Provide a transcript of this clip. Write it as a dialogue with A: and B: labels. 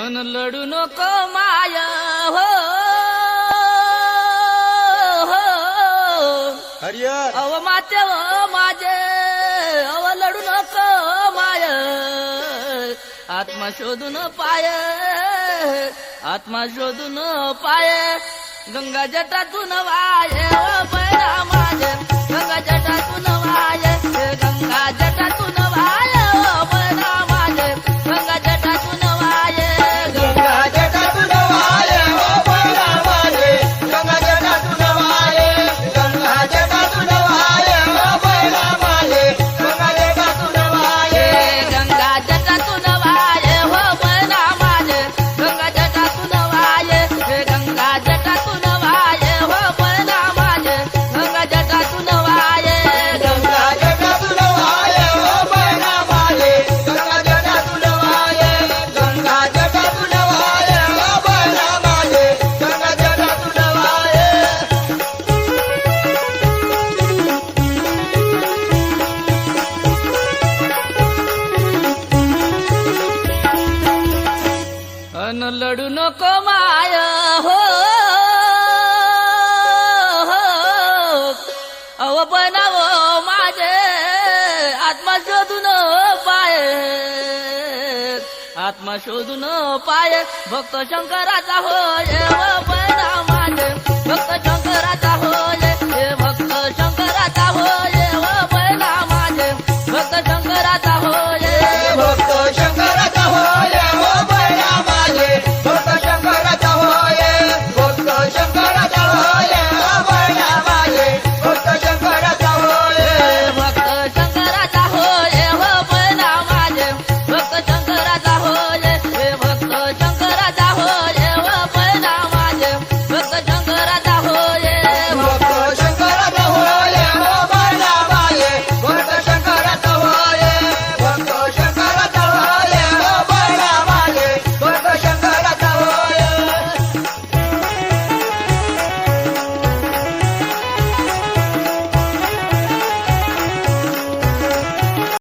A: अन लडू नको माया हो, हो.
B: हरियर
A: अव माते माझे. अव लडू नको माय. आत्मा शोधून पाय. आत्मा शोधून पाय. गंगा जटातून वाय. लडू नको माय हो, हो. अव बनाव माझे आत्मा शोधून पाय. आत्मा शोधून पाय. भक्त शंकराचा होय बनाव माझे.
B: भक्त शंकरा